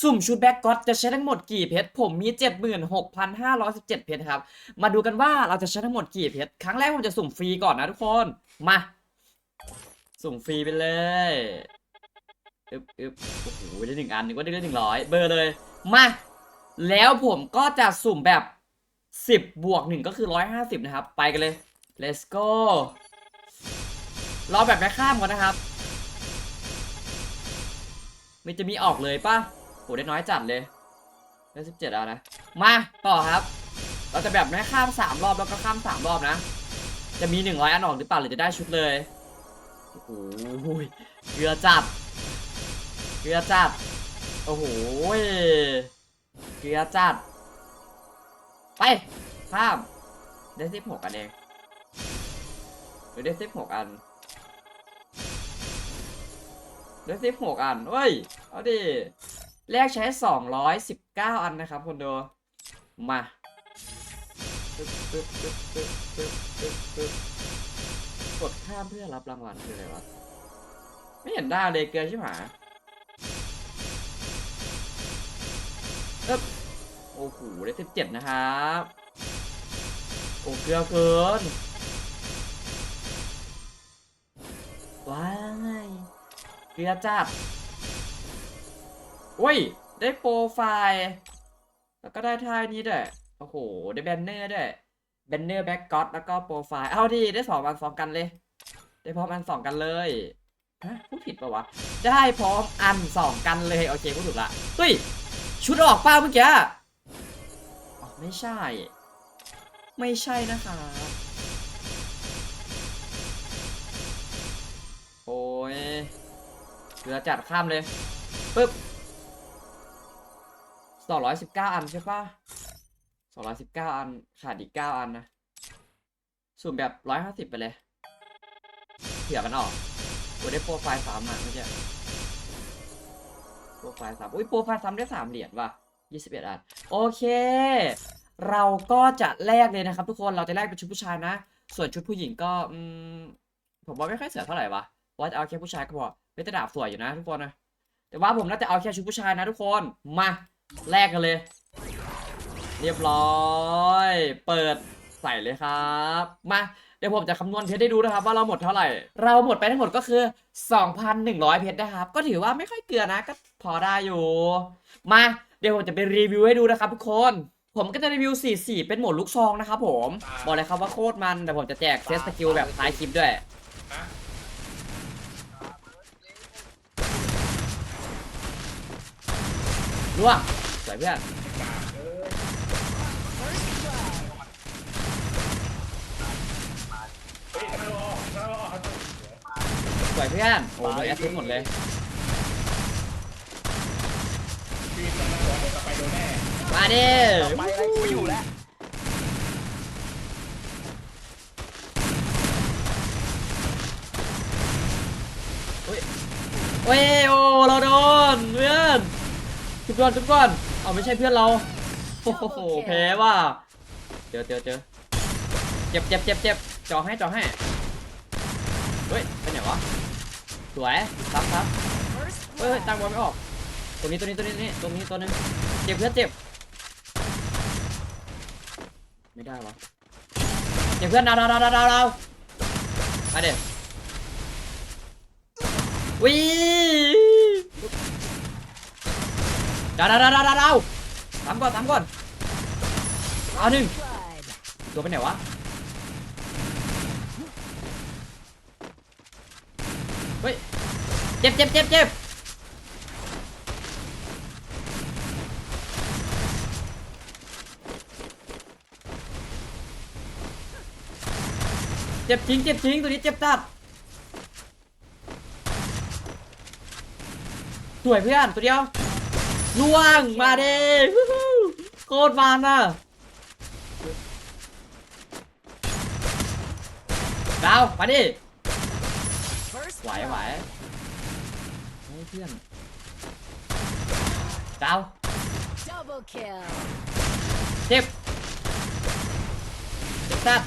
สุ่มชุดแบ็กก็อตจะใช้ทั้งหมดกี่เพชรผมมี 76,517 เพชรครับ มาดูกันว่าเราจะใช้ทั้งหมดกี่เพชรครั้งแรกผมจะสุ่มฟรีก่อนนะทุกคน มา สุ่มฟรีไปเลยอึบอึบโอ้โหได้หนึ่งอันนึกว่าได้หนึ่งร้อยเบอร์เลย มา แล้วผมก็จะสุ่มแบบ 10 บวก1ก็คือ 150 นะครับ ไปกันเลย let's go รอแบบแม่ข้ามก่อนนะครับมันจะมีออกเลยป่ะ โหได้น้อยจัดเลยได้สิบเจ็ดแล้วนะ มาต่อครับ เราจะแบบไม่ข้ามสามรอบแล้วก็ข้ามสามรอบนะ จะมีหนึ่งร้อยอันออกหรือเปล่าหรือจะได้ชุดเลย โอ้โหเกลือจัด เกลือจัด โอ้โหเกลือจัด ไป ข้าม ได้สิบหกอันเองหรือได้สิบหกอันได้สิบหกอันเฮ้ย เอาดิ แลกใช้สองร้อยสิบเก้าอันนะครับคนดูมาปึ๊บปึ๊บปึ๊บปึ๊บปึ๊บปึ๊บปึ๊บกดข้ามเพื่อรับรางวัลคืออะไรวะ ไม่เห็นได้เลยเกลือใช่ไหมปึ๊บโอ้โหได้สิบเจ็ดนะครับ โอ้เกลือเกิน ว้าย เกลือจัด อ้ย ได้โปรไฟล์ แล้วก็ได้ท่านี้ด้วย โอ้โห ได้แบนเนอร์ด้วย แบนเนอร์แบ็กก็อตแล้วก็โปรไฟล์ เอาดีได้สองอันสองกันเลย ได้พร้อมอันสองกันเลย ฮะพูดผิดปะวะ ได้พร้อมอันสองกันเลย โอเคพูดถูกละเฮ้ย ชุดออกเปล่าเมื่อกี้อ๋อไม่ใช่ ไม่ใช่นะครับโอ้ยเรือจัดข้ามเลยปึ๊บ สองร้อยสิบเก้าอันใช่ปะสองร้อยสิบเก้าอัน ขาดอีกเก้าอันนะสุ่มแบบร้อยห้าสิบไปเลยเผื่อมันออกโอ้ได้โปรไฟล์สามอะเมื่อกี้โปรไฟล์สามอุ้ยโปรไฟล์สามได้สามเหรียญว่ะยี่สิบเอ็ดอัน โอเค เราก็จะแลกเลยนะครับ ทุกคนเราจะแลกเป็นชุดผู้ชายนะ ส่วนชุดผู้หญิงก็อืมผมว่าไม่ค่อยเสียเท่าไหร่วะว่าจะเอาแค่ผู้ชายก็พอเป็นตดาบสวยอยู่นะทุกคนนะแต่ว่าผมน่าจะเอาแค่ชุดผู้ชายนะทุกคนมา แลกกันเลย เรียบร้อย เปิดใส่เลยครับ มาเดี๋ยวผมจะคำนวณเพชรให้ดูนะครับว่าเราหมดเท่าไหร่ เราหมดไปทั้งหมดก็คือ 2,100 เพชรนะครับ ก็ถือว่าไม่ค่อยเกลือนะก็พอได้อยู่ มาเดี๋ยวผมจะไปรีวิวให้ดูนะครับทุกคน ผมก็จะรีวิว 44 เป็นโหมดลูกซองนะครับผม บอกเลยครับว่าโคตรมันแต่ผมจะแจกเซตสกิลแบบท้ายคลิปด้วย ร่วงส วยเพื่อนสวยเพื่อนโอ้โหแอสซิสต์หมดเลยมาดิไปอะไรกูอยู่แล้ว โอ้ยโอ้เราโดนเพื่อนทุ กคนทุกคนเอาไม่ใช่เพื่อนเราโอ้โหแพ้ว่ะเจอเจอเจอเจ็บเจ็บเจ็บเจ็บจ่อให้จ่อให้เฮ้ยไปไหนวะสวยครับครับเฮ้ยเฮ้ยตั้งบอลไม่ออกตัวนี้ตัวนี้ตัวนี้ตัวนี้ตรงนี้ตัวนึงเจ็บเพื่อนเจ็บไม่ได้วะเจ็บเพื่อนดาวดาวดาวดาวดาวมาเด็วิดาว ดาวดาวดาวดาวดาวทำก่อนทำก่อนเอาหนึ่งตัวไปไหนวะเฮ้ยเจ็บเจ็บเจ็บเจ็บเจ็บจริงเจ็บจริงตัวนี้เจ็บจัดสวยเพื่อนตัวเดียว ล่วงมาเด้วู้ฮู้โคตรมันอะดาวมาดิไหวไหวเฮ้ยเพื่อนดาว Double kill. เจ็บเจ็บจัด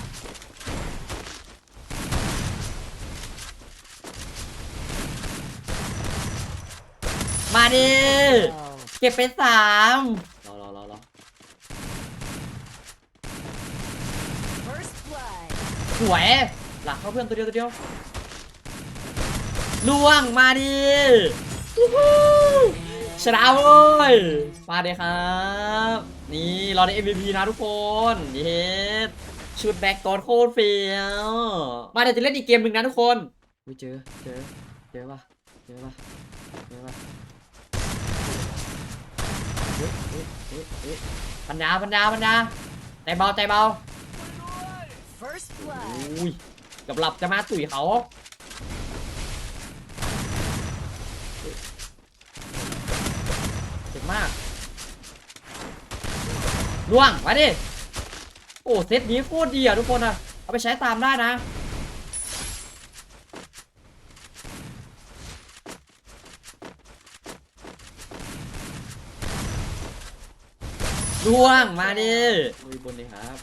มาดิเก็บไปสามรอรอรอรอ First blood. สวยหลักเข้าเพื่อนตัวเดียวตัวเดียวล่วงมาดิวู้ฮู้ชนะเว้ยมาเลยครับ นี่เราได้ MVP นะทุกคนเย้ชุดแบ็กกอนโคตรเฟี้ยวมาเดี๋ยวจะเล่นอีกเกมหนึ่งนะทุกคนอุ๊ยเจอเจอเจอปะเจอปะเจอปะ เฮ้ยเฮ้ยเฮ้ยเฮ้ยปัญญาปัญญาปัญญาใจเบาใจเบา First blood. อุ้ยกับหลับจะมาตุ๋ยเขาเจ็บมากล่วงมาดิ โอ้ เซตนี้โคตรดีอะทุกคนอะ เอาไปใช้ตามได้นะ ล่วงมาดิลุยบนเลยครับ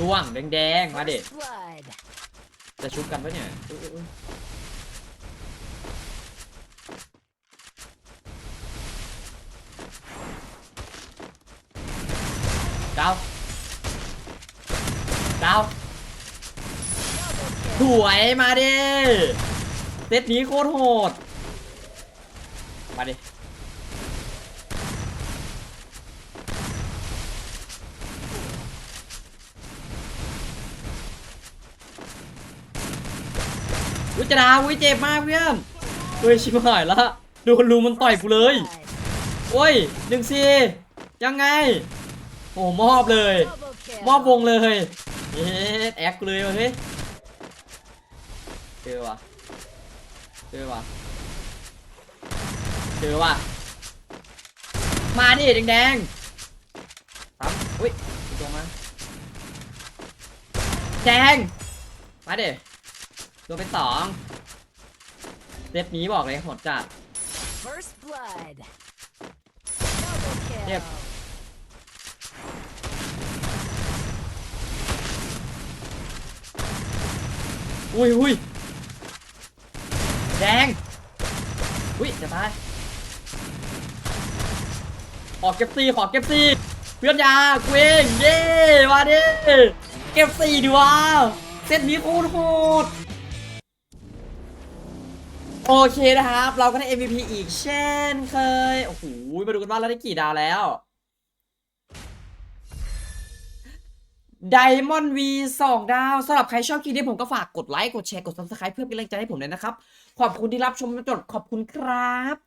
ล่วงแดงๆมาดิ First blood. จะชุบกันปะเนี่ยอุ๊ยอุ๊ยอุ๊ยดาวดาว Double ส kill. วยมาดิเซตนี้โคตรโหด มาดิ วิจดาวิเจ็บมากเพื่อนเฮ้ยชิบหายละโดนลุงมันต่อยกูเลย Blood. โอ้ยหนึ่งซียังไงโอ้มอบเลย Double kill. มอบวงเลยเอ๊ะแอคกูเลยว่ะเฮ้ยเจอว่ะเจอว่ะเจอว่ะมาดิแดงๆสามอุ้ยอีกตัวมาแดงมาดิ ตัวเป็นสองเซตนี้บอกเลยโหดจัด First blood. Double kill. Yep. อุ้ยอุ้ยแดง อุ้ยจะตายขอเก็บซีขอเก็บซีเพื่อนยากูเองเย้มาดิเก็บซีดีวะเซตนี้โคตรโหด โอเคนะครับ เราก็ได้ MVP อีกเช่นเคย โอ้โห มาดูกันว่าเราได้กี่ดาวแล้วไดมอนด์วีสองดาวสำหรับใครชอบคลิปนี้ผมก็ฝากกดไลค์ กดแชร์ กดซับสไคร b e เพื่อเป็นกำลังใจให้ผมเลยนะครับ ขอบคุณที่รับชมจนจบขอบคุณครับ